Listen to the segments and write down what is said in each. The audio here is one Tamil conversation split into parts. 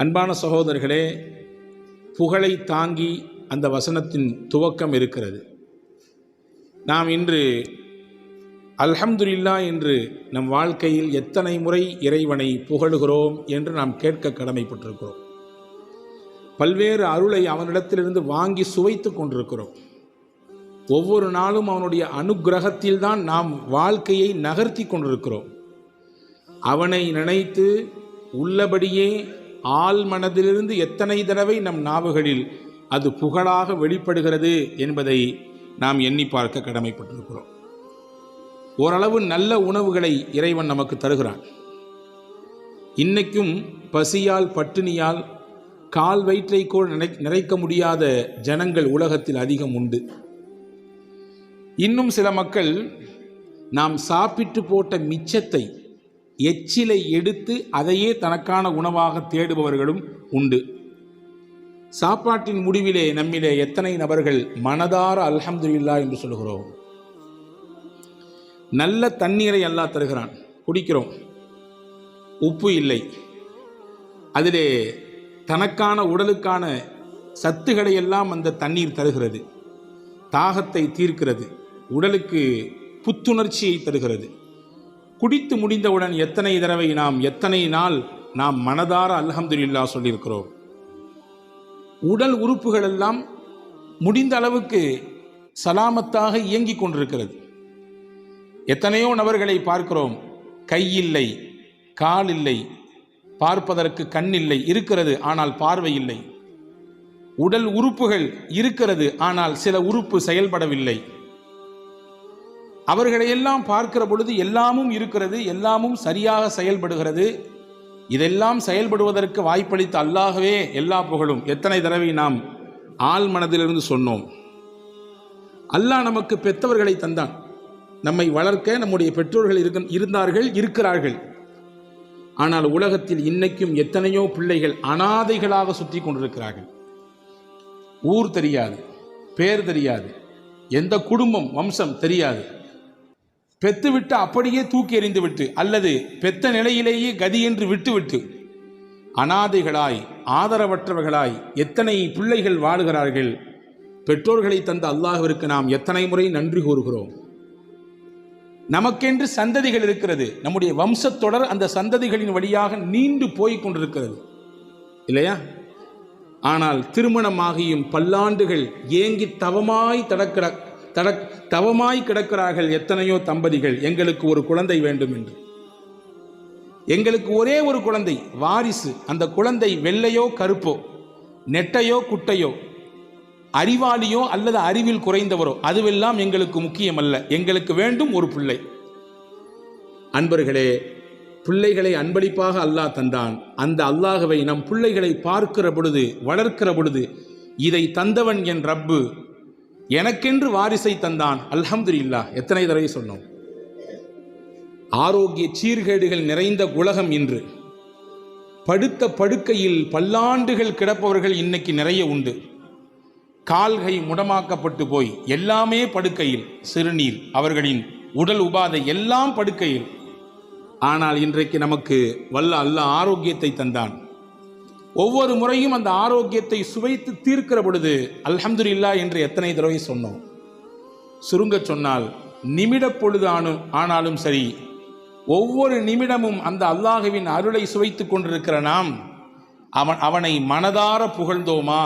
அன்பான சகோதரர்களே புகழை தாங்கி அந்த வசனத்தின் துவக்கம் இருக்கிறது. நாம் இன்று அல்ஹம்துல்லா என்று நம் வாழ்க்கையில் எத்தனை முறை இறைவனை புகழுகிறோம் என்று நாம் கேட்க கடமைப்பட்டிருக்கிறோம். பல்வேறு அருளை அவனிடத்திலிருந்து வாங்கி சுவைத்து கொண்டிருக்கிறோம். ஒவ்வொரு நாளும் அவனுடைய அனுகிரகத்தில்தான் நாம் வாழ்க்கையை நகர்த்தி கொண்டிருக்கிறோம். அவனை நினைத்து உள்ளபடியே ஆள் மனதிலிருந்து எத்தனை தடவை நம் நாவுகளில் அது புகழாக வெளிப்படுகிறது என்பதை நாம் எண்ணி பார்க்க கடமைப்பட்டிருக்கிறோம். ஓரளவு நல்ல உணவுகளை இறைவன் நமக்கு தருகிறான். இன்னைக்கும் பசியால் பட்டினியால் கால் வயிற்றை கூட நினை நிறைக்க முடியாத ஜனங்கள் உலகத்தில் அதிகம் உண்டு. இன்னும் சில மக்கள் நாம் சாப்பிட்டு போட்ட மிச்சத்தை எச்சிலை எடுத்து அதையே தனக்கான உணவாக தேடுபவர்களும் உண்டு. சாப்பாட்டின் முடிவிலே நம்மிலே எத்தனை நபர்கள் மனதார அல்ஹம்துலில்லா என்று சொல்கிறோம் நல்ல தண்ணீரை அல்லாஹ் தருகிறான். குடிக்கிறோம். உப்பு இல்லை. அதிலே தனக்கான உடலுக்கான சத்துக்களை எல்லாம் அந்த தண்ணீர் தருகிறது. தாகத்தை தீர்க்கிறது. உடலுக்கு புத்துணர்ச்சியை தருகிறது. குடித்து முடிந்தவுடன் எத்தனை தடவை நாம் எத்தனை நாள் நாம் மனதார அல்ஹம்துலில்லா சொல்லியிருக்கிறோம். உடல் உறுப்புகள் எல்லாம் முடிந்த அளவுக்கு சலாமத்தாக இயங்கிக் கொண்டிருக்கிறது. எத்தனையோ நபர்களை பார்க்கிறோம். கை இல்லை கால் இல்லை பார்ப்பதற்கு கண் இல்லை இருக்கிறது ஆனால் பார்வை இல்லை. உடல் உறுப்புகள் இருக்கிறது ஆனால் சில உறுப்பு செயல்படவில்லை. அவர்களையெல்லாம் பார்க்கிற பொழுது எல்லாமும் இருக்கிறது எல்லாமும் சரியாக செயல்படுகிறது. இதெல்லாம் செயல்படுவதற்கு வாய்ப்பளித்த அல்லாகவே எல்லா புகழும். எத்தனை தடவை நாம் ஆள் மனதிலிருந்து சொன்னோம் அல்லாஹ் நமக்கு பெற்றவர்களை தந்தான். நம்மை வளர்க்க நம்முடைய பெற்றோர்கள் இருக்க இருந்தார்கள் இருக்கிறார்கள். ஆனால் உலகத்தில் இன்னைக்கும் எத்தனையோ பிள்ளைகள் அனாதைகளாக சுற்றி கொண்டிருக்கிறார்கள். ஊர் தெரியாது பேர் தெரியாது எந்த குடும்பம் வம்சம் தெரியாது. பெத்துவிட்டு அப்படியே தூக்கி எறிந்துவிட்டு அல்லது பெத்த நிலையிலேயே கதி என்று விட்டுவிட்டு அனாதைகளாய் ஆதரவற்றவர்களாய் எத்தனை பிள்ளைகள் வாழுகிறார்கள்? பெற்றோர்களை தந்த அல்லாஹ்விற்கு நாம் எத்தனை முறை நன்றி கூறுகிறோம்? நமக்கென்று சந்ததிகள் இருக்கிறது. நம்முடைய வம்சத்தொடர் அந்த சந்ததிகளின் வழியாக நீண்டு போய் கொண்டிருக்கிறது. இல்லையா? ஆனால் திருமணமாகியும் பல்லாண்டுகள் ஏங்கி தவமாய் தடக்கிற தட தவமாய் கிடக்கிறார்கள் எத்தனையோ தம்பதிகள். எங்களுக்கு ஒரு குழந்தை வேண்டும் என்று. எங்களுக்கு ஒரே ஒரு குழந்தை வாரிசு. அந்த குழந்தை வெள்ளையோ கருப்போ நெட்டையோ குட்டையோ அறிவாளியோ அல்லது அறிவில் குறைந்தவரோ அதுவெல்லாம் எங்களுக்கு முக்கியமல்ல. எங்களுக்கு வேண்டும் ஒரு பிள்ளை. அன்பர்களே பிள்ளைகளை அன்பளிப்பாக அல்லாஹ் தந்தான். அந்த அல்லாஹவை நம் பிள்ளைகளை பார்க்கிற பொழுது வளர்க்கிற பொழுது இதை தந்தவன் என் ரப்பு எனக்கென்று வாரிசை தந்தான். அல்ஹம்துலில்லாஹ். எத்தனை தடவை சொன்னோம்? ஆரோக்கிய சீர்கேடுகள் நிறைந்த உலகம் இன்று. படுத்த படுக்கையில் பல்லாண்டுகள் கிடப்பவர்கள் இன்னைக்கு நிறைய உண்டு. கால்கை முடமாக்கப்பட்டு போய் எல்லாமே படுக்கையில் சிறுநீர் அவர்களின் உடல் உபாதை எல்லாம் படுக்கையில். ஆனால் இன்றைக்கு நமக்கு வல்ல அல்ல ஆரோக்கியத்தை தந்தான். ஒவ்வொரு முறையும் அந்த ஆரோக்கியத்தை சுவைத்து தீர்க்கிற பொழுது அல்ஹம்துலில்லா என்று எத்தனை தடவை சொன்னோம். சுருங்க சொன்னால் நிமிட பொழுதானும் ஆனாலும் சரி ஒவ்வொரு நிமிடமும் அந்த அல்லாஹுவின் அருளை சுவைத்துக் கொண்டிருக்கிற நாம் அவன் அவனை மனதார புகழ்ந்தோமா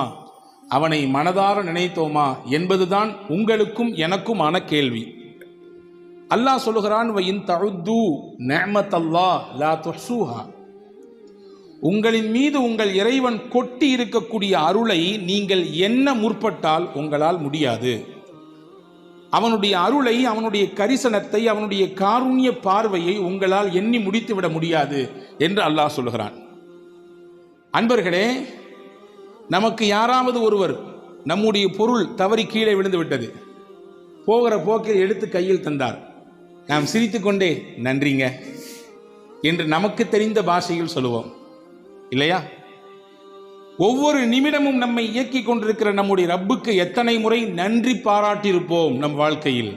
அவனை மனதார நினைத்தோமா என்பதுதான் உங்களுக்கும் எனக்குமான கேள்வி. அல்லாஹ் சொல்லுகிறான் வயின் தழுது நேமத் அல்லாஹ் லா துஹ்சூஹா. உங்களின் மீது உங்கள் இறைவன் கொட்டி இருக்கக்கூடிய அருளை நீங்கள் என்ன முற்பட்டால் உங்களால் முடியாது. அவனுடைய அருளை அவனுடைய கரிசனத்தை அவனுடைய காருண்ய பார்வையை உங்களால் எண்ணி முடித்துவிட முடியாது என்று அல்லாஹ் சொல்லுகிறான் அன்பர்களே நமக்கு யாராவது ஒருவர் நம்முடைய பொருள் தவறி கீழே விழுந்து விட்டது. போகிற போக்கில் எடுத்து கையில் தந்தார். நாம் சிரித்துக்கொண்டே நன்றிங்க என்று நமக்கு தெரிந்த பாஷையில் சொல்லுவோம். இல்லையா? ஒவ்வொரு நிமிடமும் நம்மை இயக்கி கொண்டிருக்கிற நம்முடைய ரப்புக்கு எத்தனை முறை நன்றி பாராட்டியிருப்போம் நம் வாழ்க்கையில்.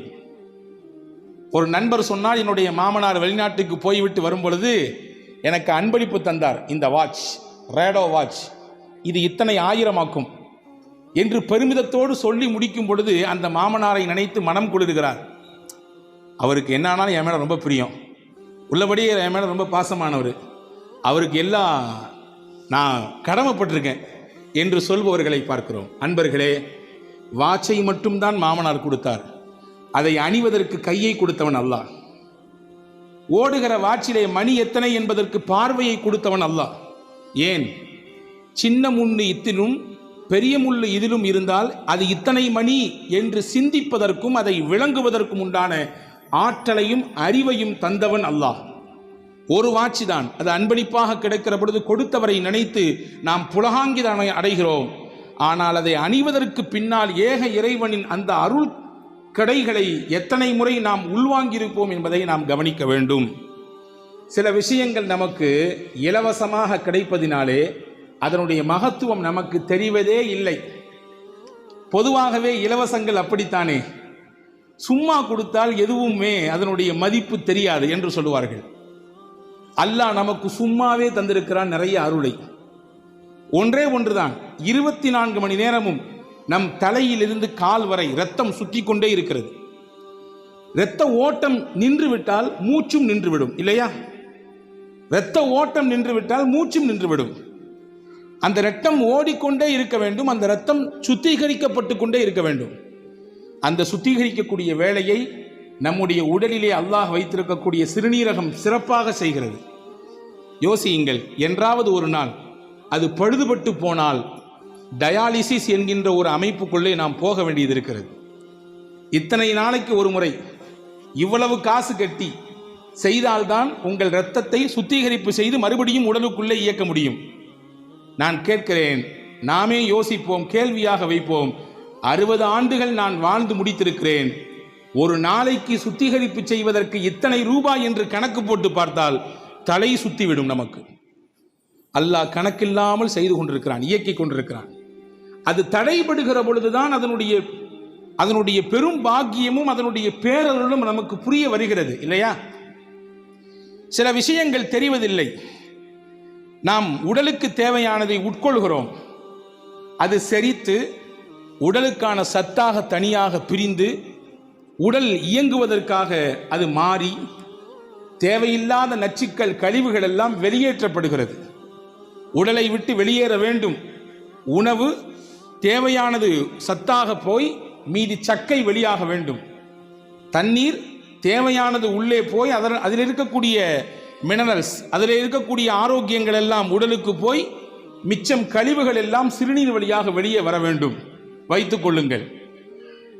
ஒரு நண்பர் சொன்னால் என்னுடைய மாமனார் வெளிநாட்டுக்கு போய்விட்டு வரும் பொழுது எனக்கு அன்பளிப்பு தந்தார். இந்த வாட்ச் ரேடோ வாட்ச் இது இத்தனை ஆயிரமாக்கும் என்று பெருமிதத்தோடு சொல்லி முடிக்கும் பொழுது அந்த மாமனாரை நினைத்து மனம் குளிர்கிறார். அவருக்கு என்னானாலும் என் மேலே ரொம்ப பிரியம். உள்ளபடியே என் மேலே ரொம்ப பாசமானவர். அவருக்கு எல்லாம் நான் கடமைப்பட்டிருக்கேன் என்று சொல்பவர்களை பார்க்கிறோம். அன்பர்களே வாட்சை மட்டும்தான் மாமனார் கொடுத்தார். அதை அணிவதற்கு கையை கொடுத்தவன் அல்லாஹ். ஓடுகிற வாட்சிலே மணி எத்தனை என்பதற்கு பார்வையை கொடுத்தவன் அல்லாஹ். ஏன்? சின்ன முள்ளு இத்திலும் பெரிய முள்ளு இதிலும் இருந்தால் அது இத்தனை மணி என்று சிந்திப்பதற்கும் அதை விளங்குவதற்கும் உண்டான ஆற்றலையும் அறிவையும் தந்தவன் அல்லாஹ். ஒரு வாட்சி தான் அது அன்பளிப்பாக கிடைக்கிற பொழுது கொடுத்தவரை நினைத்து நாம் புலகாங்கிதான் அடைகிறோம். ஆனால் அதை அணிவதற்கு பின்னால் ஏக இறைவனின் அந்த அருள் கடைகளை எத்தனை முறை நாம் உள்வாங்கியிருப்போம் என்பதை நாம் கவனிக்க வேண்டும். சில விஷயங்கள் நமக்கு இலவசமாக கிடைப்பதினாலே அதனுடைய மகத்துவம் நமக்கு தெரிவதே இல்லை. பொதுவாகவே இலவசங்கள் அப்படித்தானே? சும்மா கொடுத்தால் எதுவுமே அதனுடைய மதிப்பு தெரியாது என்று சொல்லுவார்கள். அல்லாஹ் நமக்கு சும்மாவே தந்திருக்கிறான் நிறைய அருளை. ஒன்றே ஒன்றுதான். இருபத்தி நான்கு மணி நேரமும் நம் தலையிலிருந்து கால் வரை ரத்தம் சுற்றி கொண்டே இருக்கிறது. இரத்த ஓட்டம் நின்று விட்டால் மூச்சும் நின்றுவிடும் இல்லையா? இரத்த ஓட்டம் நின்று விட்டால் மூச்சும் நின்றுவிடும். அந்த இரத்தம் ஓடிக்கொண்டே இருக்க வேண்டும் அந்த இரத்தம் சுத்திகரிக்கப்பட்டு கொண்டே இருக்க வேண்டும். அந்த சுத்திகரிக்கக்கூடிய வேலையை நம்முடைய உடலிலே அல்லாஹ் வைத்திருக்கக்கூடிய சிறுநீரகம் சிறப்பாக செய்கிறது. யோசியுங்கள் என்றாவது ஒரு நாள் அது பழுதுபட்டு போனால் டயாலிசிஸ் என்கின்ற ஒரு அமைப்புக்குள்ளே நாம் போக வேண்டியது இருக்கிறது. இத்தனை நாளைக்கு ஒரு முறை இவ்வளவு காசு கட்டி செய்தால்தான் உங்கள் இரத்தத்தை சுத்திகரிப்பு செய்து மறுபடியும் உடலுக்குள்ளே இயக்க முடியும். நான் கேட்கிறேன் நாமே யோசிப்போம் கேள்வியாக வைப்போம். அறுபது ஆண்டுகள் நான் வாழ்ந்து முடித்திருக்கிறேன். ஒரு நாளைக்கு சுத்திகரிப்பு செய்வதற்கு இத்தனை ரூபாய் என்று கணக்கு போட்டு பார்த்தால் தலை சுத்திவிடும் நமக்கு. அல்லாஹ் கணக்கில்லாமல் செய்து கொண்டிருக்கிறான் இயக்கிக் கொண்டிருக்கிறான். அது தடைபடுகிற பொழுதுதான் அதனுடைய அதனுடைய பெரும் பாக்கியமும் அதனுடைய பேரருளும் நமக்கு புரிய வருகிறது இல்லையா? சில விஷயங்கள் தெரிவதில்லை. நாம் உடலுக்கு தேவையானதை உட்கொள்கிறோம். அது செரித்து உடலுக்கான சத்தாக தனியாக பிரிந்து உடல் இயங்குவதற்காக அது மாறி தேவையில்லாத நச்சுக்கள் கழிவுகள் எல்லாம் வெளியேற்றப்படுகிறது. உடலை விட்டு வெளியேற வேண்டும். உணவு தேவையானது சத்தாக போய் மீதி சக்கை வெளியாக வேண்டும். தண்ணீர் தேவையானது உள்ளே போய் அதில் அதில் இருக்கக்கூடிய மினரல்ஸ் அதில் இருக்கக்கூடிய ஆரோக்கியங்கள் எல்லாம் உடலுக்கு போய் மிச்சம் கழிவுகள் எல்லாம் சிறுநீர் வழியாக வெளியே வர வேண்டும். வைத்துக் கொள்ளுங்கள்.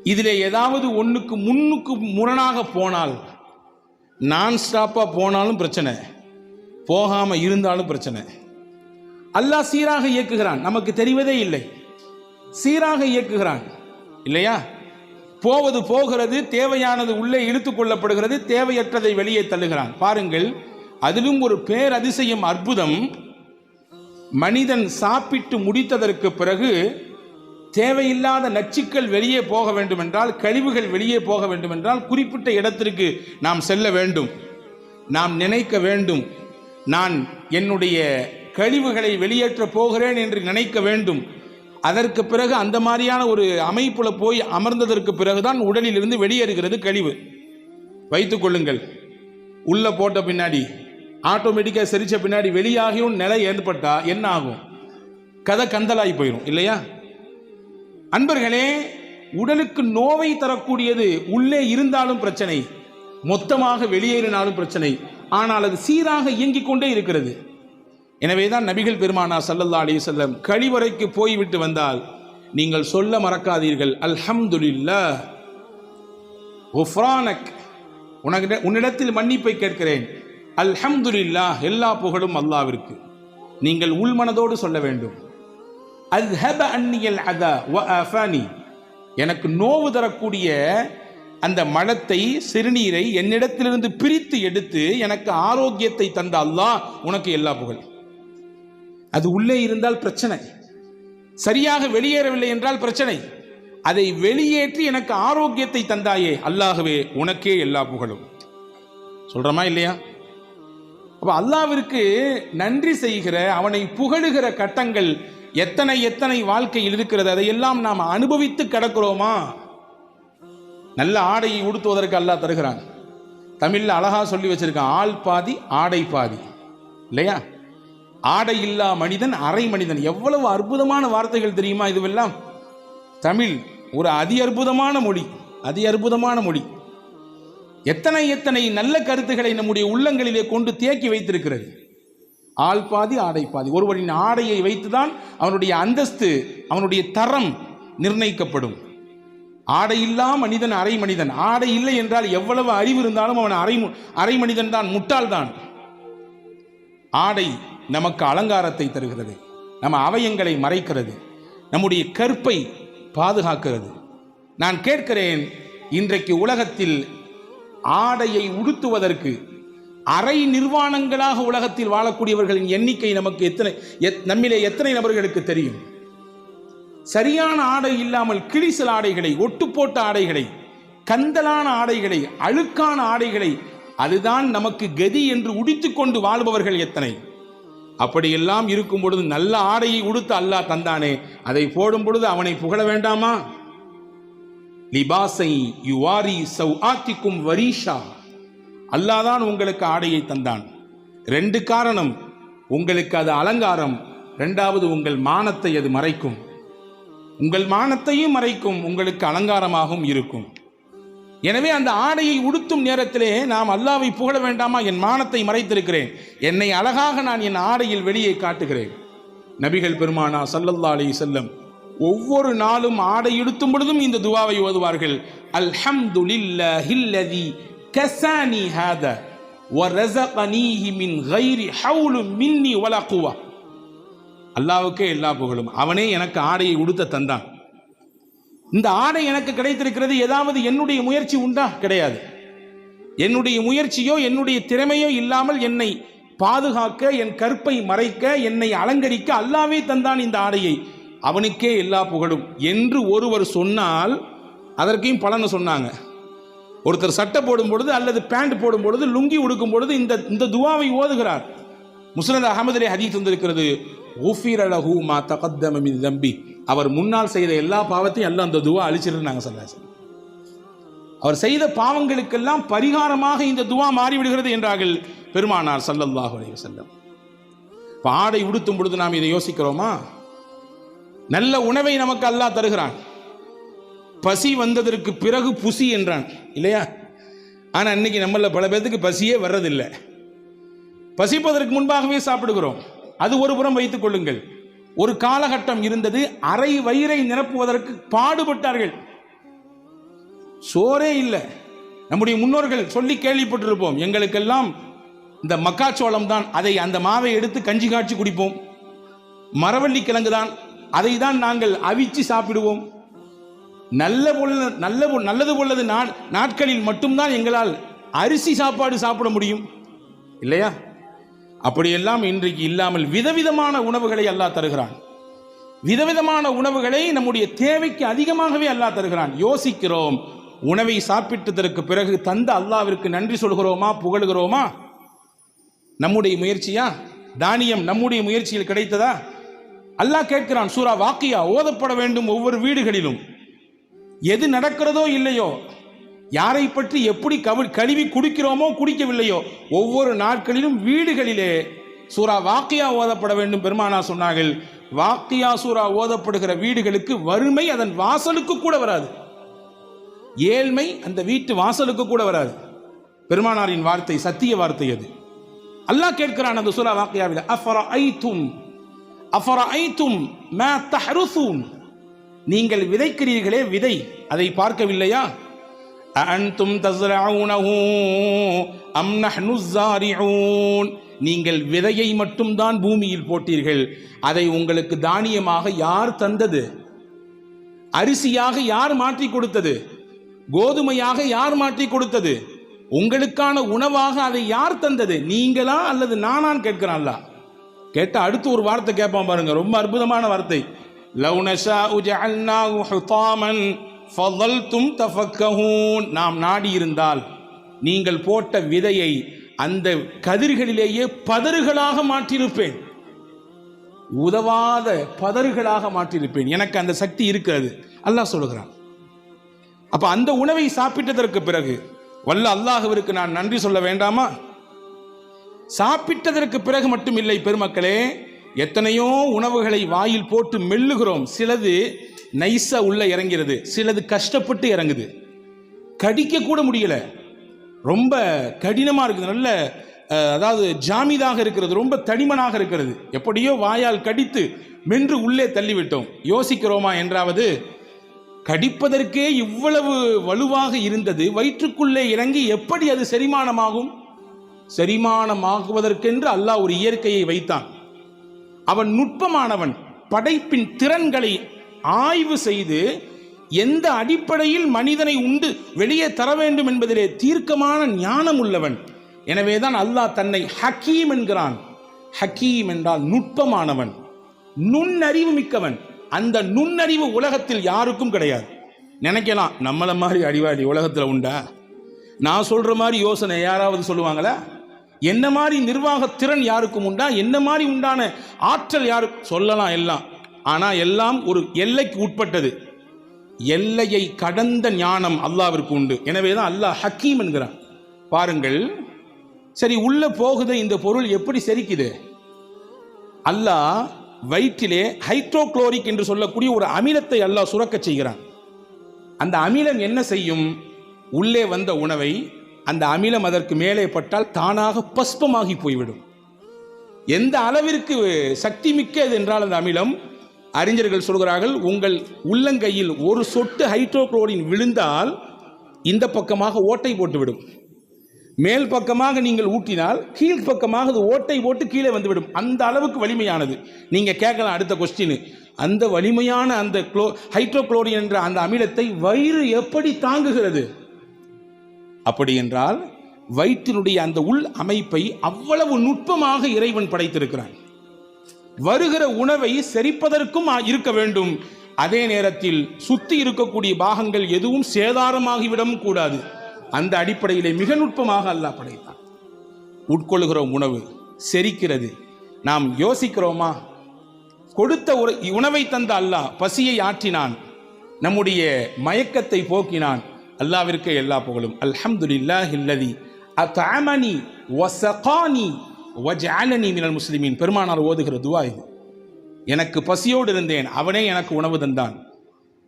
இதில் ஏதாவது ஒன்றுக்கு முன்னுக்கு முரணாக போனால் நான் ஸ்டாப்பாக போனாலும் பிரச்சனை. போகாமல் இருந்தாலும் பிரச்சனை. அல்லாஹ் சீராக இயக்குகிறான். நமக்கு தெரிவதே இல்லை. சீராக இயக்குகிறான். இல்லையா? போவது போகிறது தேவையானது உள்ளே இழுத்து கொள்ளப்படுகிறது தேவையற்றதை வெளியே தள்ளுகிறான். பாருங்கள் அதிலும் ஒரு பேரதிசயம் அற்புதம். மனிதன் சாப்பிட்டு முடித்ததற்கு பிறகு தேவையில்லாத நச்சுக்கள் வெளியே போக வேண்டும் என்றால் கழிவுகள் வெளியே போக வேண்டும் என்றால் குறிப்பிட்ட இடத்திற்கு நாம் செல்ல வேண்டும். நாம் நினைக்க வேண்டும். நான் என்னுடைய கழிவுகளை வெளியேற்றப் போகிறேன் என்று நினைக்க வேண்டும். அதற்கு பிறகு அந்த மாதிரியான ஒரு அமைப்புல போய் அமர்ந்ததற்கு பிறகுதான் உடலிலிருந்து வெளியேறுகிறது கழிவு. வைத்துக் கொள்ளுங்கள். உள்ள போட்ட பின்னாடி ஆட்டோமேட்டிக்காக செரிச்ச பின்னாடி வெளியாகியும் நிலை ஏற்பட்டா என்ன ஆகும்? கதை கந்தலாகி போயிடும் இல்லையா? அன்பர்களே உடலுக்கு நோவை தரக்கூடியது உள்ளே இருந்தாலும் பிரச்சனை மொத்தமாக வெளியேறினாலும் பிரச்சனை ஆனால் அது சீராக இயங்கிக் கொண்டே இருக்கிறது. எனவேதான் நபிகள் பெருமானா சல்லல்லா அலி செல்லம் கழிவறைக்கு போய்விட்டு வந்தால் நீங்கள் சொல்ல மறக்காதீர்கள் அல்ஹம்துலில்லா ஒஃப்ரானக் உனக்கு உன்னிடத்தில் மன்னிப்பை கேட்கிறேன் அல்ஹம்துலில்லா எல்லா புகழும் அல்லாவிற்கு நீங்கள் உள்மனதோடு சொல்ல வேண்டும். அல்ஹப அன்னியல் அதா வ அஃபானி எனக்கு நோவு தரக்கூடிய அந்த மலத்தை சிறுநீரை என்னிடத்திலிருந்து பிரித்து எடுத்து எனக்கு ஆரோக்கியத்தை தந்த அல்லாஹ் உனக்கு எல்லா புகழ். அது உள்ளே இருந்தால் பிரச்சனை. சரியாக வெளியேறவில்லை என்றால் பிரச்சனை. அதை வெளியேற்றி எனக்கு ஆரோக்கியத்தை தந்தாயே அல்லாகவே உனக்கே எல்லா புகழும். சொல்றமா இல்லையா? அப்ப அல்லாவிற்கு நன்றி செய்கிற அவனை புகழுகிற கட்டங்கள் எத்தனை எத்தனை வாழ்க்கையில் இருக்கிறது அதையெல்லாம் நாம் அனுபவித்து கிடக்கிறோமா? நல்ல ஆடையை உடுத்துவதற்கு அல்லாஹ் தருகிறான். தமிழில் அழகா சொல்லி வச்சிருக்கான் ஆள் பாதி ஆடை பாதி. இல்லையா? ஆடை இல்லா மனிதன் அரை மனிதன். எவ்வளவு அற்புதமான வார்த்தைகள் தெரியுமா இதுவெல்லாம்? தமிழ் ஒரு அதி அற்புதமான மொழி அதி அற்புதமான மொழி. எத்தனை எத்தனை நல்ல கருத்துக்களை நம்முடைய உள்ளங்களிலே கொண்டு தேக்கி வைத்திருக்கிறது. ஆள் பாதி ஆடை பாதி. ஒருவரின் ஆடையை வைத்துதான் அவனுடைய அந்தஸ்து அவனுடைய தரம் நிர்ணயிக்கப்படும். ஆடை இல்லா மனிதன் அரை மனிதன். ஆடை இல்லை என்றால் எவ்வளவு அறிவு இருந்தாலும் அவன் அரை அரை மனிதன் தான் முட்டாள்தான் ஆடை நமக்கு அலங்காரத்தை தருகிறது. நம்ம அவயங்களை மறைக்கிறது. நம்முடைய கற்பை பாதுகாக்கிறது. நான் கேட்கிறேன் இன்றைக்கு உலகத்தில் ஆடையை உடுத்துவதற்கு அரை நிர்வாணங்களாக உலகத்தில் வாழக்கூடியவர்களின் எண்ணிக்கை நமக்கு எத்தனை எத்- நம்மிலே எத்தனை நபர்களுக்கு தெரியும்? சரியான ஆடை இல்லாமல் கிழிசல் ஆடைகளை ஒட்டுப்போட்ட ஆடைகளை கந்தலான ஆடைகளை அழுக்கான ஆடைகளை அதுதான் நமக்கு கதி என்று உடித்துக்கொண்டு வாழ்பவர்கள் எத்தனை? அப்படியெல்லாம் இருக்கும் பொழுது நல்ல ஆடையை உடுத்து அல்லாஹ் தந்தானே. அதை போடும் பொழுது அவனை புகழ வேண்டாமா? லிபாசை யுவாரி சௌ ஆத்திக்கும் வரீஷா. அல்லாஹ் தான் உங்களுக்கு ஆடையை தந்தான். ரெண்டு காரணம் உங்களுக்கு அது அலங்காரம். ரெண்டாவது உங்கள் மானத்தை அது மறைக்கும். உங்கள் மானத்தையும் மறைக்கும் உங்களுக்கு அலங்காரமாகவும் இருக்கும். எனவே அந்த ஆடையை உடுத்தும் நேரத்திலே நாம் அல்லாவை புகழ வேண்டாமா? என் மானத்தை மறைத்திருக்கிறேன். என்னை அழகாக நான் என் ஆடையில் வெளியே காட்டுகிறேன். நபிகள் பெருமானா சல்லல்லா அலி செல்லம் ஒவ்வொரு நாளும் ஆடை உடுத்தும் பொழுதும் இந்த துவாவை ஓதுவார்கள். அல்ஹம்துலில்லாஹில்லதி கசானி ஹாத ஒரசகனீஹி மின் கைரி ஹவுலு மின்னி வலக்குவா அல்லாவுக்கே எல்லா புகழும். அவனே எனக்கு ஆடையை உடுத்த தந்தான். இந்த ஆடை எனக்கு கிடைத்திருக்கிறது ஏதாவது என்னுடைய முயற்சி உண்டா? கிடையாது. என்னுடைய முயற்சியோ என்னுடைய திறமையோ இல்லாமல் என்னை பாதுகாக்க என் கற்பை மறைக்க என்னை அலங்கரிக்க அல்லாவே தந்தான் இந்த ஆடையை. அவனுக்கே எல்லா புகழும். என்று ஒருவர் சொன்னால் அதற்கையும் பலனை சொன்னாங்க. ஒருத்தர் சட்டை போடும் பொழுது அல்லது பேண்ட் போடும் பொழுது லுங்கி உடுக்கும் பொழுது இந்த இந்த துவாவை ஓதுகிறார். முஸ்னத் அகமதிலே ஹதீஸ் வந்திருக்கிறது ஊஃபீர் அலஹூ மா தகத்தம தம்பி. அவர் முன்னால் செய்த எல்லா பாவத்தையும் எல்லாம் அந்த துவா அழிச்சிருந்தாங்க சொல்லாச்சு அவர் செய்த பாவங்களுக்கெல்லாம் பரிகாரமாக இந்த துவா மாறிவிடுகிறது என்றார்கள் பெருமானார் சல்லல்லாஹு அலைய செல்லம் இப்போ ஆடை உடுத்தும் பொழுது நாம் இதை யோசிக்கிறோமா? நல்ல உணவை நமக்கு அல்லாஹ் தருகிறான். பசி வந்ததற்கு பிறகு புசி என்றான். இல்லையா? ஆனால் இன்னைக்கு நம்மள பல பேர்த்துக்கு பசியே வர்றதில்லை. பசிப்பதற்கு முன்பாகவே சாப்பிடுகிறோம். அது ஒரு புறம் வைத்துக் கொள்ளுங்கள். ஒரு காலகட்டம் இருந்தது அரை வயிறை நிரப்புவதற்கு பாடுபட்டார்கள். சோறே இல்லை. நம்முடைய முன்னோர்கள் சொல்லி கேள்விப்பட்டிருப்போம் எங்களுக்கெல்லாம் இந்த மக்காச்சோளம் தான் அதை அந்த மாவை எடுத்து கஞ்சி காய்ச்சி குடிப்போம். மரவள்ளி கிழங்கு தான் அதை தான் நாங்கள் அவிச்சு சாப்பிடுவோம். நல்ல பொல்ல நல்ல நல்லது பொல்லது நா- நாட்களில் மட்டும்தான் எங்களால் அரிசி சாப்பாடு சாப்பிட முடியும். இல்லையா? அப்படியெல்லாம் இன்றைக்கு இல்லாமல் விதவிதமான உணவுகளை அல்லாஹ் தருகிறான். விதவிதமான உணவுகளை நம்முடைய தேவைக்கு அதிகமாகவே அல்லாஹ் தருகிறான். யோசிக்கிறோம் உணவை சாப்பிட்டதற்கு பிறகு தந்த அல்லாவிற்கு நன்றி சொல்கிறோமா புகழுகிறோமா? நம்முடைய முயற்சியா? தானியம் நம்முடைய முயற்சியில் கிடைத்ததா? அல்லாஹ் கேட்கிறான் சூரா வாக்கியா ஓதப்பட வேண்டும் ஒவ்வொரு வீடுகளிலும். எது நடக்கிறதோ இல்லையோ யாரை பற்றி எப்படி கவி கழுவி குடிக்கிறோமோ குடிக்கவில்லையோ ஒவ்வொரு நாட்களிலும் வீடுகளிலே சூரா வாக்கியா ஓதப்பட வேண்டும் பெருமானா சொன்னார்கள். வாக்கியா சூரா ஓதப்படுகிற வீடுகளுக்கு வறுமை அதன் வாசலுக்கு கூட வராது. ஏழ்மை அந்த வீட்டு வாசலுக்கு கூட வராது. பெருமானாரின் வார்த்தை சத்திய வார்த்தை அது. அல்லாஹ் கேட்கிறான் அந்த சூரா வாக்கியாவில் அஃபரா ஐத்தும் அஃபரா ஐத்தும் மே தஹருசூன் நீங்கள் விதைக்கிறீர்களே விதை. அதை பார்க்கவில்லையா? அன்தும் தஸ்ரஊனஹு அம் நஹ்னு ஸாரிஊன். நீங்கள் விதையை மட்டும்தான் பூமியில் போட்டீர்கள். அதை உங்களுக்கு தானியமாக யார் தந்தது? அரிசியாக யார் மாற்றி கொடுத்தது? கோதுமையாக யார் மாற்றி கொடுத்தது? உங்களுக்கான உணவாக அதை யார் தந்தது? நீங்களா அல்லது நானான்னு கேட்கிறான்ல கேட்டால் கேட்ட அடுத்து ஒரு வார்த்தை கேட்பான் பாருங்க. ரொம்ப அற்புதமான வார்த்தை. லவ் நஷாஉ ஜஅல்னாஹு ஹுதாமன் ஃபதல்தும் தஃபக்கஹூன். நாம் நாடி இருந்தால் நீங்கள் போட்ட விதையை அந்த கதிர்களிலேயே பதறுகளாக மாற்றியிருப்பேன். உதவாத பதறுகளாக மாற்றியிருப்பேன். எனக்கு அந்த சக்தி இருக்கிறது அல்லாஹ் சொல்லுகிறான். அப்போ அந்த உணவை சாப்பிட்டதற்கு பிறகு வல்ல அல்லாஹுவிற்கு நான் நன்றி சொல்ல வேண்டாமா? சாப்பிட்டதற்கு பிறகு மட்டும் இல்லை பெருமக்களே. எத்தனையோ உணவுகளை வாயில் போட்டு மெல்லுகிறோம். சிலது நைஸா உள்ள இறங்கிறது சிலது கஷ்டப்பட்டு இறங்குது. கடிக்க கூட முடியல. ரொம்ப கடினமாக இருக்குது நல்ல அதாவது ஜாமிதாக இருக்கிறது ரொம்ப தடிமனாக இருக்கிறது. எப்படியோ வாயால் கடித்து மென்று உள்ளே தள்ளிவிட்டோம். யோசிக்கிறோமா என்றாவது கடிப்பதற்கே இவ்வளவு வலுவாக இருந்தது வயிற்றுக்குள்ளே இறங்கி எப்படி அது செரிமானமாகும்? செரிமானமாகுவதற்கென்று அல்லாஹ் ஒரு இயற்கையை வைத்தான். அவன் நுட்பமானவன். படைப்பின் திறன்களை ஆய்வு செய்து எந்த அடிப்படையில் மனிதனை உண்டு வெளியே தர வேண்டும் என்பதிலே தீர்க்கமான ஞானம் உள்ளவன் எனவேதான் அல்லாஹ் தன்னை ஹக்கீம் என்கிறான். ஹக்கீம் என்றால் நுட்பமானவன். நுண்ணறிவு மிக்கவன். அந்த நுண்ணறிவு உலகத்தில் யாருக்கும் கிடையாது. நினைக்கலாம் நம்மளை மாதிரி அறிவாளி உலகத்தில் உண்டா? நான் சொல்ற மாதிரி யோசனை யாராவது சொல்லுவாங்களா? என்ன மாதிரி நிர்வாக திறன் யாருக்கும் உண்டா? என்ன மாதிரி உண்டான ஆற்றல் யாருக்கு சொல்லலாம் எல்லாம். ஆனால் எல்லாம் ஒரு எல்லைக்கு உட்பட்டது. எல்லையை கடந்த ஞானம் அல்லாவிற்கு உண்டு. எனவே தான் அல்லாஹ் ஹக்கீம் என்கிறான். பாருங்கள் சரி உள்ள போகுது இந்த பொருள் எப்படி செரிக்குது? அல்லாஹ் வயிற்றிலே ஹைட்ரோக்ளோரிக் என்று சொல்லக்கூடிய ஒரு அமிலத்தை அல்லாஹ் சுரக்கச் செய்கிறான். அந்த அமிலம் என்ன செய்யும்? உள்ளே வந்த உணவை அந்த அமிலம் அதற்கு மேலே பட்டால் தானாக பஸ்பமாகி போய்விடும். எந்த அளவிற்கு சக்தி மிக்கது என்றால் அந்த அமிலம் அறிஞர்கள் சொல்கிறார்கள் உங்கள் உள்ளங்கையில் ஒரு சொட்டு ஹைட்ரோக்ளோரின் விழுந்தால் இந்த பக்கமாக ஓட்டை போட்டுவிடும். மேல் பக்கமாக நீங்கள் ஊட்டினால் கீழ் பக்கமாக அது ஓட்டை போட்டு கீழே வந்துவிடும். அந்த அளவுக்கு வலிமையானது. நீங்கள் கேட்கலாம் அடுத்த கொஸ்டின் அந்த வலிமையான அந்த குளோ ஹைட்ரோக்ளோரின் என்ற அந்த அமிலத்தை வயிறு எப்படி தாங்குகிறது? அப்படி என்றால் வயிற்றினுடைய அந்த உள் அமைப்பை அவ்வளவு நுட்பமாக இறைவன் படைத்திருக்கிறான். வருகிற உணவை செரிப்பதற்கும் இருக்க வேண்டும். அதே நேரத்தில் சுத்தி இருக்கக்கூடிய பாகங்கள் எதுவும் சேதாரமாகிவிடவும் கூடாது. அந்த அடிப்படையிலே மிக நுட்பமாக அல்லாஹ் படைத்தான். உட்கொள்கிற உணவு செரிக்கிறது. நாம் யோசிக்கிறோமா? கொடுத்த உணவை தந்த அல்லாஹ் பசியை ஆற்றினான். நம்முடைய மயக்கத்தை போக்கினான். அல்லாவிற்கு எல்லா புகழும். அல்ஹம்துலில்லாஹ் இல்லதி அத்அமனி வசகானி வஜஅலனி மினல் முஸ்லிமின். பெருமானார் ஓதுகிற துவா இது. எனக்கு பசியோடு இருந்தேன் அவனே எனக்கு உணவு தந்தான்.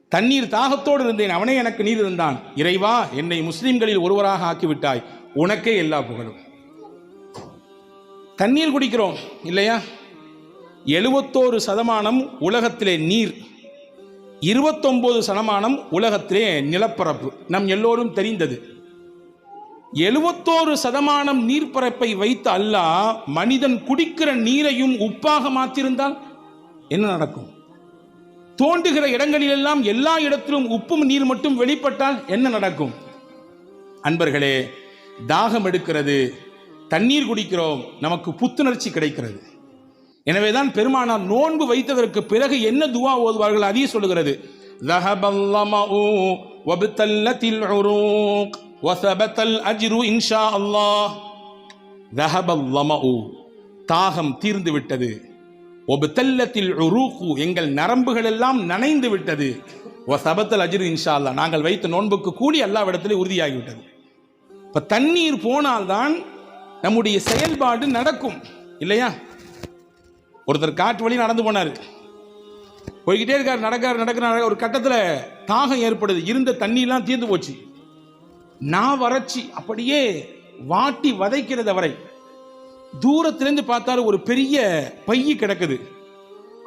தண்ணீர் தாகத்தோடு இருந்தேன் அவனே எனக்கு நீர் தந்தான். இறைவா என்னை முஸ்லிம்களில் ஒருவராக ஆக்கிவிட்டாய். உனக்கே எல்லா புகழும். தண்ணீர் குடிக்கிறோம் இல்லையா? எழுபத்தோரு சதமானம் உலகத்திலே நீர். இருபத்தொம்போது சதமானம் உலகத்திலே நிலப்பரப்பு. நம் எல்லோரும் தெரிந்தது. எழுபத்தோரு சதமானம் நீர்ப்பரப்பை வைத்த அல்லாஹ் மனிதன் குடிக்கிற நீரையும் உப்பாக மாற்றிருந்தால் என்ன நடக்கும்? தோண்டுகிற இடங்களிலெல்லாம் எல்லா இடத்திலும் உப்பும் நீர் மட்டும் வெளிப்பட்டால் என்ன நடக்கும்? அன்பர்களே தாகம் எடுக்கிறது தண்ணீர் குடிக்கிறோம் நமக்கு புத்துணர்ச்சி கிடைக்கிறது. எனவேதான் பெருமானார் நோன்பு வைத்ததற்கு பிறகு என்ன துவா ஓதுவார்கள்? அதையும் சொல்லுகிறது. தாகம் தீர்ந்து விட்டது. ஒபுத்தல்லத்தில் எங்கள் நரம்புகள் எல்லாம் நனைந்து விட்டது. ஒ அஜிரு இன்ஷா அல்லா நாங்கள் வைத்த நோன்புக்கு கூலி எல்லாவிடத்திலே உறுதியாகிவிட்டது. இப்போ தண்ணீர் போனால்தான் நம்முடைய செயல்பாடு நடக்கும். இல்லையா? ஒருத்தர் காட்டு வழி நடந்து போனார். போய்கிட்டே இருக்கார் நடக்கார் நடக்கிறார். ஒரு கட்டத்தில் தாகம் ஏற்படுது. இருந்த தண்ணியெல்லாம் தீர்ந்து போச்சு. நான் வறட்சி அப்படியே வாட்டி வதைக்கிறது அவரை. தூரத்திலேருந்து பார்த்தாரு ஒரு பெரிய பைய கிடக்குது.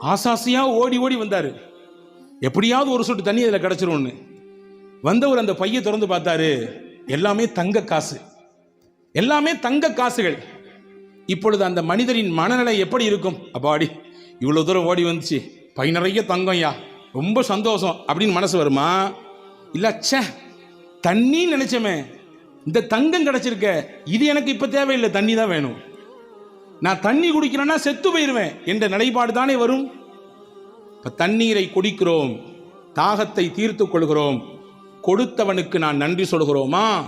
ஆசாசியாக ஓடி ஓடி வந்தார். எப்படியாவது ஒரு சொட்டு தண்ணி அதில் கிடச்சிரும்னு. வந்தவர் அந்த பையை திறந்து பார்த்தாரு. எல்லாமே தங்க காசு. எல்லாமே தங்க காசுகள். இப்பொழுது அந்த மனிதரின் மனநிலை எப்படி இருக்கும்? அப்பாடி இவ்வளோ தூரம் ஓடி வந்துச்சு. பை நிறைய தங்கம்யா ரொம்ப சந்தோஷம். அப்படின்னு மனசு வருமா? இல்லை ச்சே தண்ணி நினைச்சமே. இந்த தங்கம் கிடைச்சிருக்க. இது எனக்கு இப்போ தேவையில்லை. தண்ணி தான் வேணும். நான் தண்ணி குடிக்கிறேன்னா செத்து போயிடுவேன் என்ற நிலைப்பாடு தானே வரும். இப்போ தண்ணீரை குடிக்கிறோம். தாகத்தை தீர்த்து கொள்கிறோம். கொடுத்தவனுக்கு நான் நன்றி சொல்கிறோமா?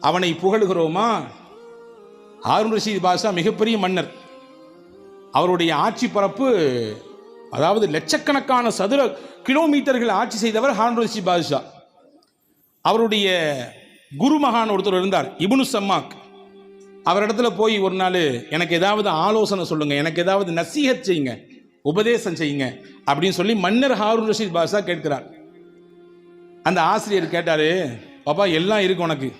அவனை புகழுகிறோமா? ஹாரூன் ரஷீத் பாஷா மிகப்பெரிய மன்னர். அவருடைய ஆட்சி பரப்பு அதாவது லட்சக்கணக்கான சதுர கிலோமீட்டர்கள் ஆட்சி செய்தவர் ஹாரூன் ரஷீத் பாஷா அவருடைய குருமகான் ஒருத்தர் இருந்தார் இபுனு சம்மாக். அவரிடத்துல போய் ஒரு நாள் எனக்கு ஏதாவது ஆலோசனை சொல்லுங்கள் எனக்கு ஏதாவது நசீஹத் செய்யுங்க உபதேசம் செய்யுங்க அப்படின்னு சொல்லி மன்னர் ஹாரூன் ரஷீத் பாஷா கேட்கிறார். அந்த ஆசிரியர் கேட்டார் பாப்பா எல்லாம் இருக்கு உனக்கு.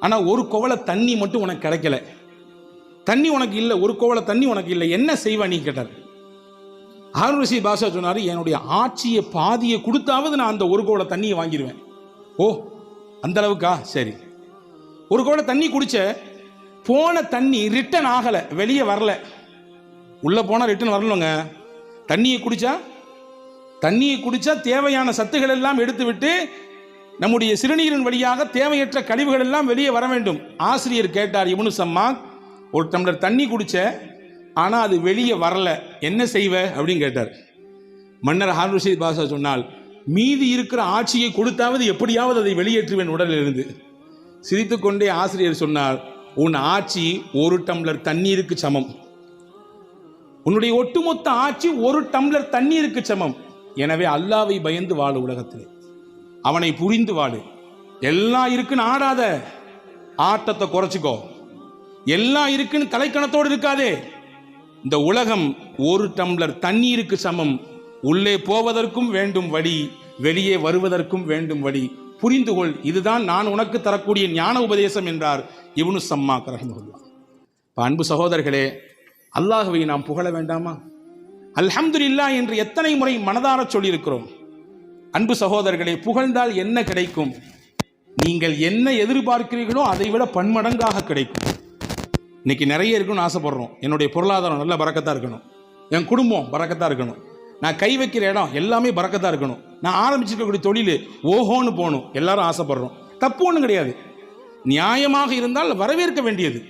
ஆனால் ஒரு கோவலை தண்ணி மட்டும் உனக்கு கிடைக்கல. தண்ணி உனக்கு இல்லை ஒரு கோவலை தண்ணி உனக்கு இல்லை என்ன செய்வா நீ கேட்டார். ஆர்வசி ரஷீத் பாஷா சொன்னார் என்னுடைய ஆட்சியை பாதியை கொடுத்தாவது நான் அந்த ஒரு கோவலை தண்ணியை வாங்கிடுவேன் ஓ அந்த அளவுக்கா? சரி. ஒரு கோவலை தண்ணி குடிச்ச போன தண்ணி ரிட்டன் ஆகலை வெளியே வரல. உள்ளே போனால் ரிட்டன் வரலங்க. தண்ணியை குடிச்சா? தண்ணியை குடிச்சா தேவையான சத்துக்கள் எல்லாம் எடுத்து விட்டு நம்முடைய சிறுநீரின் வழியாக தேவையற்ற கழிவுகள் எல்லாம் வெளியே வர வேண்டும். ஆசிரியர் கேட்டார் இவனு சம்மா ஒரு டம்ளர் தண்ணி குடிச்ச ஆனால் அது வெளியே வரல. என்ன செய்வ? அப்படின்னு கேட்டார். மன்னர் ஹாரூன் பாஷா சொன்னால் மீதி இருக்கிற ஆட்சியை கொடுத்தாவது எப்படியாவது அதை வெளியேற்றுவேன் உடலிலிருந்து. சிரித்துக்கொண்டே ஆசிரியர் சொன்னார் உன் ஆட்சி ஒரு டம்ளர் தண்ணீருக்கு சமம். உன்னுடைய ஒட்டுமொத்த ஆட்சி ஒரு டம்ளர் தண்ணீருக்கு சமம். எனவே அல்லாவை பயந்து வாழும் உலகத்திலே. அவனை புரிந்து வாழு எல்லாம் இருக்குன்னு ஆடாத. ஆட்டத்தை குறைச்சிக்கோ. எல்லாம் இருக்குன்னு தலைக்கணத்தோடு இருக்காதே. இந்த உலகம் ஒரு டம்ளர் தண்ணீருக்கு சமம். உள்ளே போவதற்கும் வேண்டும் வழி வெளியே வருவதற்கும் வேண்டும் வழி. புரிந்து கொள் இதுதான் நான் உனக்கு தரக்கூடிய ஞான உபதேசம் என்றார் இவனு சம்மா கரகமுல்லா அன்பு சகோதரர்களே அல்லாஹுவை நாம் புகழ வேண்டாமா? அல்ஹம்துல்லா என்று எத்தனை முறை மனதார சொல்லியிருக்கிறோம். அன்பு சகோதரர்களே புகழ்ந்தால் என்ன கிடைக்கும்? நீங்கள் என்ன எதிர்பார்க்கிறீர்களோ அதை விட பன்மடங்காக கிடைக்கும். இன்னைக்கு நிறைய இருக்குன்னு ஆசைப்படுறோம். என்னுடைய பொருளாதாரம் நல்ல பறக்கத்தாக இருக்கணும். என் குடும்பம் பறக்கத்தாக இருக்கணும். நான் கை வைக்கிற இடம் எல்லாமே பறக்கத்தாக இருக்கணும். நான் ஆரம்பிச்சிருக்கக்கூடிய தொழில் ஓஹோன்னு போகணும். எல்லாரும் ஆசைப்படுறோம். தப்பு ஒன்றும் கிடையாது. நியாயமாக இருந்தால் வரவேற்க வேண்டியது.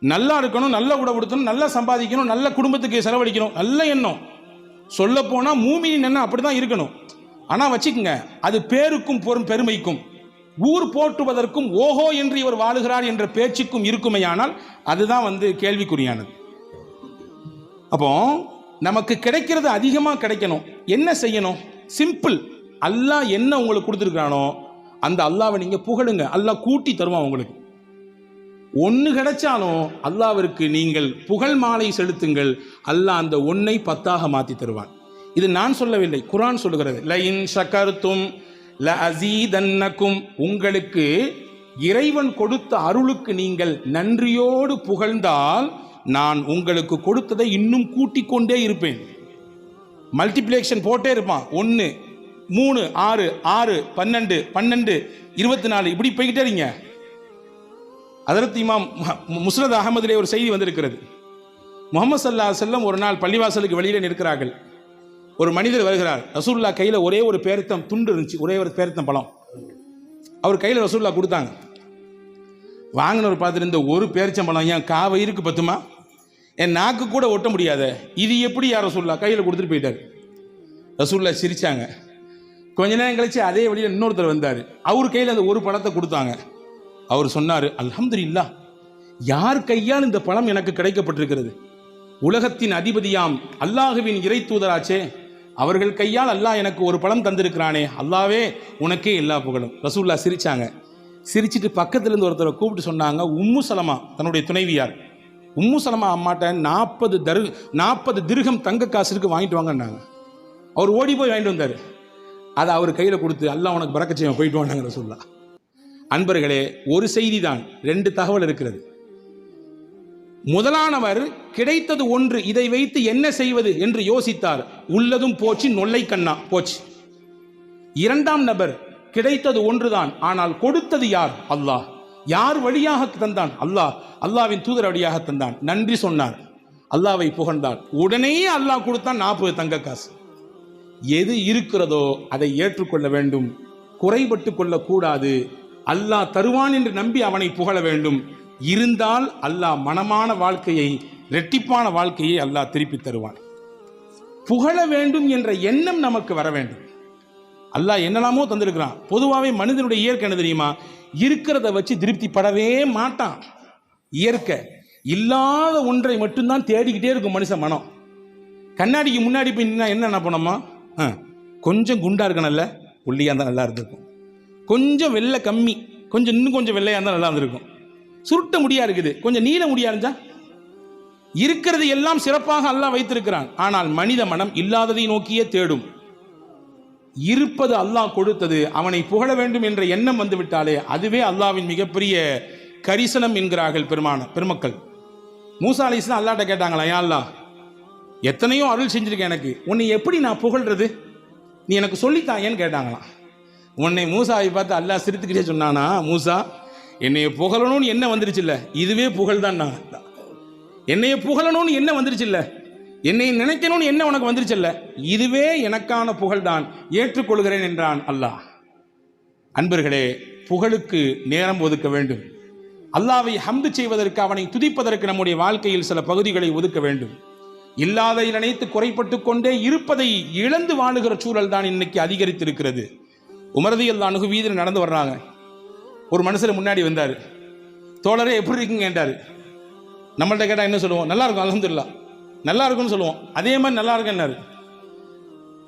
நல்லா இருக்கணும் நல்ல உடவு கொடுத்தணும் நல்லா சம்பாதிக்கணும் நல்ல குடும்பத்துக்கு செலவழிக்கணும். நல்ல எண்ணம். சொல்ல போனால் மூமியின் எண்ணம் அப்படி தான் இருக்கணும். ஆனால் வச்சுக்கோங்க அது பேருக்கும் பொறும் பெருமைக்கும். ஊர் போற்றுவதற்கும் ஓஹோ என்று இவர் வாழுகிறார் என்ற பேச்சுக்கும் இருக்குமையானால் அதுதான் வந்து கேள்விக்குறியானது. அப்போ நமக்கு கிடைக்கிறது அதிகமாக கிடைக்கணும். என்ன செய்யணும்? சிம்பிள். அல்லாஹ் என்ன உங்களுக்கு கொடுத்துருக்கானோ அந்த அல்லாவை நீங்கள் புகழுங்க. அல்லாஹ் கூட்டி தருவான் உங்களுக்கு. ஒன்று கிடைச்சாலும் அல்லாவிற்கு நீங்கள் புகழ் மாலை செலுத்துங்கள். அல்லாஹ் அந்த ஒன்னை பத்தாக மாற்றி தருவான். இது நான் சொல்லவில்லை குரான் சொல்லுகிறது. லைன் ஷக்கர்த்தும் ல அசீதன்னக்கும் உங்களுக்கு இறைவன் கொடுத்த அருளுக்கு நீங்கள் நன்றியோடு புகழ்ந்தால் நான் உங்களுக்கு கொடுத்ததை இன்னும் கூட்டிக் கொண்டே இருப்பேன். மல்டிப்ளேக்ஷன் போட்டே இருப்பான். ஒன்று மூணு ஆறு ஆறு பன்னெண்டு பன்னெண்டு இருபத்தி நாலு இப்படி போய்கிட்டே இருங்க. அதற்கு இமாம் முஸ்ரத் அகமதுலே ஒரு செய்தி வந்திருக்கிறது. முகமது சல்லா செல்லம் ஒரு நாள் பள்ளிவாசலுக்கு வெளியில் நிற்கிறார்கள். ஒரு மனிதர் வருகிறார் ரசூல்லா கையில் ஒரே ஒரு பேரித்தம் துண்டு இருந்துச்சு ஒரே ஒரு பேரித்தம் பழம். அவர் கையில் ரசூல்லா கொடுத்தாங்க. வாங்கினவர் பார்த்துட்டு இந்த ஒரு பேரிச்சம்பழம் ஏன் காவயிருக்கு பத்துமா? என் நாக்கு கூட ஒட்ட முடியாத இது எப்படி யார் ரசூல்லா கையில் கொடுத்துட்டு போயிட்டார்? ரசூல்லா சிரிச்சாங்க. கொஞ்ச நேரம் கழிச்சு அதே வழியில் இன்னொருத்தர் வந்தார். அவர் கையில் அந்த ஒரு பழத்தை கொடுத்தாங்க. அவர் சொன்னார் அல்ஹம்துலில்லாஹ் யார் கையால் இந்த பழம் எனக்கு கிடைக்கப்பட்டிருக்கிறது? உலகத்தின் அதிபதியாம் அல்லாஹுவின் இறை தூதராச்சே அவர்கள் கையால் அல்லாஹ் எனக்கு ஒரு பழம் தந்திருக்கிறானே அல்லாவே உனக்கே எல்லா புகழும். ரசூல்லா சிரிச்சாங்க. சிரிச்சிட்டு பக்கத்துலேருந்து ஒருத்தரை கூப்பிட்டு சொன்னாங்க உம்மு சலமா தன்னுடைய துணைவியார். உம்மு சலமா அம்மாட்ட நாற்பது தரு நாற்பது திருகம் தங்க காசு இருக்கு வாங்கிட்டு வாங்கன்னாங்க. அவர் ஓடி போய் வாங்கிட்டு வந்தார். அதை அவர் கையில் கொடுத்து அல்லாஹ் உனக்கு பறக்க போயிட்டு வாங்கினாங்க ரசூல்லா அன்பர்களே ஒரு செய்தி தான் ரெண்டு தகவல் இருக்கிறது. முதலானவர் கிடைத்தது ஒன்று இதை வைத்து என்ன செய்வது என்று யோசித்தார். உள்ளதும் போச்சு நொல்லை கண்ணா போச்சு. இரண்டாம் நபர் கிடைத்தது ஒன்றுதான் ஆனால் கொடுத்தது யார்? அல்லாஹ். யார் வழியாக தந்தான்? அல்லாஹ். அல்லாவின் தூதர் வழியாக தந்தான். நன்றி சொன்னார். அல்லாவை புகழ்ந்தார். உடனே அல்லாஹ் கொடுத்தான் நாற்பது தங்க காசு. எது இருக்கிறதோ அதை ஏற்றுக்கொள்ள வேண்டும். குறைபட்டு கொள்ளக்கூடாது. அல்லாஹ் தருவான் என்று நம்பி அவனை புகழ வேண்டும். இருந்தால் அல்லாஹ் மனமான வாழ்க்கையை ரெட்டிப்பான வாழ்க்கையை அல்லாஹ் திருப்பி தருவான். புகழ வேண்டும் என்ற எண்ணம் நமக்கு வர வேண்டும். அல்லாஹ் என்னெல்லாமோ தந்திருக்கிறான். பொதுவாகவே மனிதனுடைய இயற்கை என்ன தெரியுமா? இருக்கிறத வச்சு திருப்திப்படவே மாட்டான். இயற்கை இல்லாத ஒன்றை மட்டும்தான் தேடிக்கிட்டே இருக்கும் மனுஷன் மனம். கண்ணாடிக்கு முன்னாடி போய் நின்னா என்ன என்ன பண்ணோமா ஆ, கொஞ்சம் குண்டா இருக்கணும்ல? ஒல்லியாக இருந்தால் நல்லா இருந்திருக்கும். கொஞ்சம் வெள்ளை கம்மி. கொஞ்சம் இன்னும் கொஞ்சம் வெள்ளையாக இருந்தால் நல்லா இருந்திருக்கும். சுருட்ட முடியா இருக்குது. கொஞ்சம் நீள முடியா இருந்தா? இருக்கிறது எல்லாம் சிறப்பாக அல்லாஹ் வைத்திருக்கிறான். ஆனால் மனித மனம் இல்லாததை நோக்கியே தேடும். இருப்பது அல்லாஹ் கொடுத்தது. அவனை புகழ வேண்டும் என்ற எண்ணம் வந்துவிட்டாலே அதுவே அல்லாவின் மிகப்பெரிய கரிசனம் என்கிறார்கள் பெருமான பெருமக்கள். மூசா அலிஸ்லாம் அல்லாட்ட கேட்டாங்களா ஏன் அல்லாஹ் எத்தனையோ அருள் செஞ்சிருக்கேன் எனக்கு. உன்னை எப்படி நான் புகழ்றது? நீ எனக்கு சொல்லித்தாயேன்னு கேட்டாங்களாம். உன்னை மூசாவை பார்த்து அல்லாஹ் சிரித்துக்கிட்டே சொன்னானா மூசா என்னைய புகழணும்னு என்ன வந்துருச்சுல்ல இதுவே புகழ் தான் நான். என்னைய புகழணும்னு என்ன வந்துருச்சுல்ல என்னை நினைக்கணும்னு என்ன உனக்கு வந்துருச்சுல்ல இதுவே எனக்கான புகழ்தான். ஏற்றுக்கொள்கிறேன் என்றான் அல்லாஹ். அன்பர்களே புகழுக்கு நேரம் ஒதுக்க வேண்டும். அல்லாவை ஹம்து செய்வதற்கு அவனை துதிப்பதற்கு நம்முடைய வாழ்க்கையில் சில பகுதிகளை ஒதுக்க வேண்டும். இல்லாதை நினைத்து குறைப்பட்டு கொண்டே இருப்பதை இழந்து வாழுகிற சூழல் தான் இன்னைக்கு அதிகரித்திருக்கிறது. உமரதியல் தான் அணுகு வீதியில் நடந்து வர்றாங்க. ஒரு மனுஷர் முன்னாடி வந்தார். தோழரே எப்படி இருக்கீங்க கேட்டார் நம்மள்ட்ட கேட்டால் என்ன சொல்லுவோம்? நல்லா இருக்கும் அலமதுல்லா நல்லா இருக்கும்னு சொல்லுவோம். அதே மாதிரி நல்லா இருக்குன்னாரு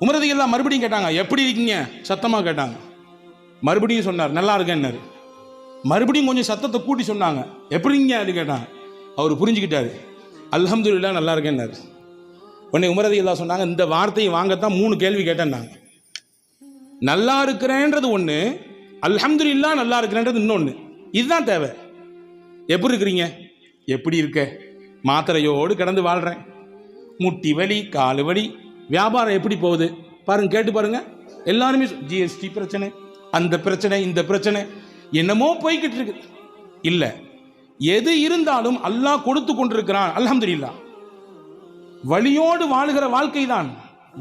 உமரதி எல்லாம் மறுபடியும் கேட்டாங்க எப்படி இருக்கீங்க? சத்தமாக கேட்டாங்க. மறுபடியும் சொன்னார் நல்லா இருக்கேன்னாரு மறுபடியும் கொஞ்சம் சத்தத்தை கூட்டி சொன்னாங்க எப்படிங்க அது கேட்டாங்க. அவர் புரிஞ்சுக்கிட்டாரு. இல்லா நல்லா இருக்கேன்னாரு உடனே உமரதி எல்லாம் சொன்னாங்க இந்த வார்த்தையை வாங்கத்தான் மூணு கேள்வி கேட்டேன்னாங்க நல்லா இருக்கிறேன்றது ஒன்று அல்ஹம்துலில்லாஹ் நல்லா இருக்கிறேன்றது இன்னொன்று இதுதான் தேவை. எப்படி இருக்கிறீங்க? எப்படி இருக்க? மாத்திரையோடு கடந்து வாழ்கிறேன் முட்டி வலி காலு வலி வியாபாரம் எப்படி போகுது? பாருங்க கேட்டு பாருங்க. எல்லாருமே ஜிஎஸ்டி பிரச்சனை அந்த பிரச்சனை இந்த பிரச்சனை என்னமோ போய்கிட்டு இருக்கு. இல்லை எது இருந்தாலும் அல்லாஹ் கொடுத்து கொண்டிருக்கிறான். அல்ஹம்துலில்லாஹ். வழியோடு வாழுகிற வாழ்க்கை தான்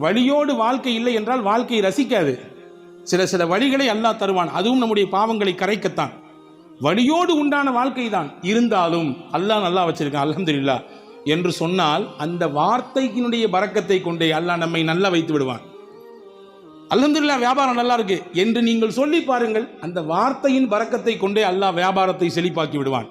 வழியோடு வாழ்க்கை இல்லை என்றால் வாழ்க்கையை ரசிக்காது. சில சில வழிகளை அல்லாஹ் தருவான். அதுவும் நம்முடைய பாவங்களை கரைக்கத்தான். வழியோடு உண்டான வாழ்க்கை தான் இருந்தாலும் அல்லாஹ் நல்லா வச்சிருக்கான் அலமதுல்லா என்று சொன்னால் அந்த வார்த்தைக்கினுடைய பறக்கத்தை கொண்டே அல்லாஹ் நம்மை நல்லா வைத்து விடுவான். அலமதுல்லா வியாபாரம் நல்லா இருக்கு. என்று நீங்கள் சொல்லி பாருங்கள் அந்த வார்த்தையின் பறக்கத்தை கொண்டே அல்லாஹ் வியாபாரத்தை செழிப்பாக்கி விடுவான்.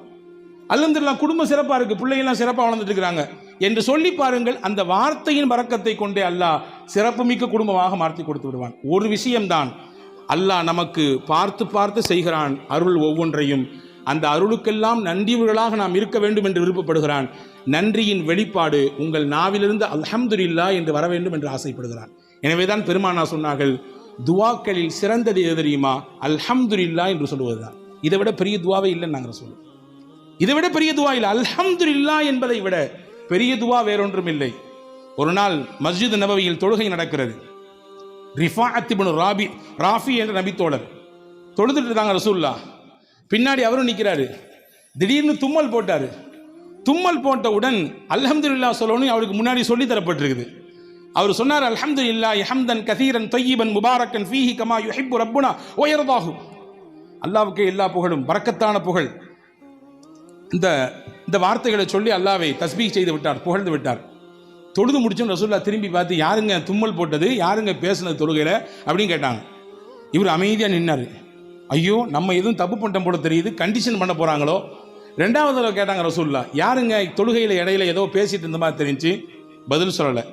அலமதுல்லா குடும்பம் சிறப்பாக இருக்கு பிள்ளைகள்லாம் சிறப்பாக வளர்ந்துட்டு இருக்கிறாங்க என்று சொல்லி பாருங்கள் அந்த வார்த்தையின் பறக்கத்தை கொண்டே அல்லாஹ் சிறப்புமிக்க குடும்பமாக மாற்றி கொடுத்து விடுவான். ஒரு விஷயம்தான் அல்லாஹ் நமக்கு பார்த்து பார்த்து செய்கிறான் அருள் ஒவ்வொன்றையும். அந்த அருளுக்கெல்லாம் நன்றியுள்ளவர்களாக நாம் இருக்க வேண்டும் என்று விருப்பப்படுகிறான். நன்றியின் வெளிப்பாடு உங்கள் நாவிலிருந்து அல்ஹம்துலில்லாஹ் என்று வர வேண்டும் என்று ஆசைப்படுகிறான். எனவேதான் பெருமானா சொன்னார்கள் துவாக்களில் சிறந்தது எது தெரியுமா? அல்ஹம்துலில்லாஹ் என்று சொல்லுவதுதான். இதை விட பெரிய துவாவே இல்லைன்னு நாங்கள் சொல்லுவோம் இதை விட பெரிய துவா இல்லை. அல்ஹம்துலில்லாஹ் என்பதை விட பெரிய துவா வேறொன்றும் இல்லை. ஒரு நாள் மஸ்ஜித் நபவியில் தொழுகை நடக்கிறது. ரிஃபா இப்னு ராபி ராஃபி என்ற நபித்தோழர். தொழுதுட்டு இருந்தாங்க ரசூல்லா பின்னாடி அவரும் நிற்கிறாரு திடீர்னு தும்மல் போட்டார். தும்மல் போட்டவுடன் அல்ஹம்துலில்லாஹ் சொல்லணும் அவருக்கு முன்னாடி சொல்லி தரப்பட்டிருக்குது. அவர் சொன்னார் அல்ஹம்துலில்லாஹ் ஹம்தன் கசீரன் தொய்யீபன் முபாரக்கன் ஃபீஹி கமா யுஹிப்பு ரப்புனா உயர்வாகும் அல்லாவுக்கு எல்லா புகழும் பறக்கத்தான புகழ். இந்த இந்த வார்த்தைகளை சொல்லி அல்லாவை தஸ்பீக் செய்து விட்டார் புகழ்ந்து விட்டார். தொழுது முடிச்சோம் ரசூல்லா திரும்பி பார்த்து யாருங்க தும்மல் போட்டது? யாருங்க பேசுனது தொழுகையில்? அப்படின்னு கேட்டாங்க. இவர் அமைதியாக நின்னார். ஐயோ நம்ம எதுவும் தப்பு பண்ணிட்டோம் போல தெரியுது. கண்டிஷன் பண்ண போகிறாங்களோ ரெண்டாவது தடவை கேட்டாங்க ரசூல்லா யாருங்க தொழுகையில் இடையில ஏதோ பேசிட்டு இருந்த மாதிரி தெரிஞ்சு? பதில் சொல்லலை.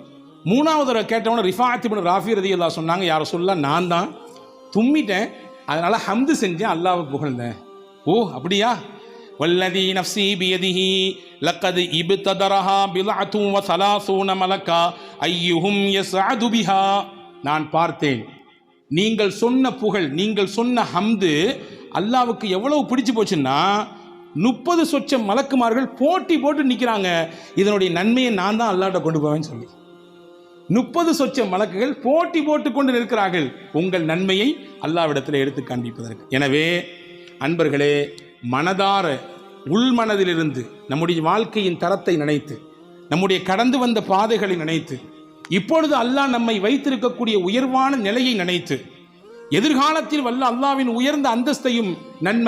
மூணாவது தடவை கேட்டவன ரிஃபாத்தி பண்ண ராஃபி ரதி அல்லா சொன்னாங்க யாரை சொல்ல நான் தான் தும்மிட்டேன். அதனால் ஹம்து செஞ்சேன் அல்லாவை புகழ்ந்தேன். ஓ அப்படியா? والذي نفسي بيده لقد ابتدرها بضعة وثلاثون ملكا أيهم يسعد بها நான் பார்த்தேன் நீங்கள் சொன்ன புகழ் நீங்கள் சொன்ன ஹம்து அல்லாவுக்கு எவ்வளவு பிடிச்சு போச்சுன்னா முப்பது சொச்சம் மலக்குமார்கள் போட்டி போட்டு நிற்கிறாங்க இதனுடைய நன்மையை நான் தான் அல்லாட்ட கொண்டு போவேன்னு சொல்லி முப்பது சொச்சம் மலக்குகள் போட்டி போட்டு கொண்டு நிற்கிறார்கள் உங்கள் நன்மையை அல்லாவிடத்தில் எடுத்து காண்பிப்பதற்கு எனவே அன்பர்களே மனதார உள்மனதிலிருந்து நம்முடைய வாழ்க்கையின் தரத்தை நினைத்து நம்முடைய கடந்து வந்த பாதைகளை நினைத்து இப்பொழுது அல்லாஹ் நம்மை வைத்திருக்கக்கூடிய உயர்வான நிலையை நினைத்து எதிர்காலத்தில் வல்ல அல்லாவின் உயர்ந்த அந்தஸ்தையும் நன்மை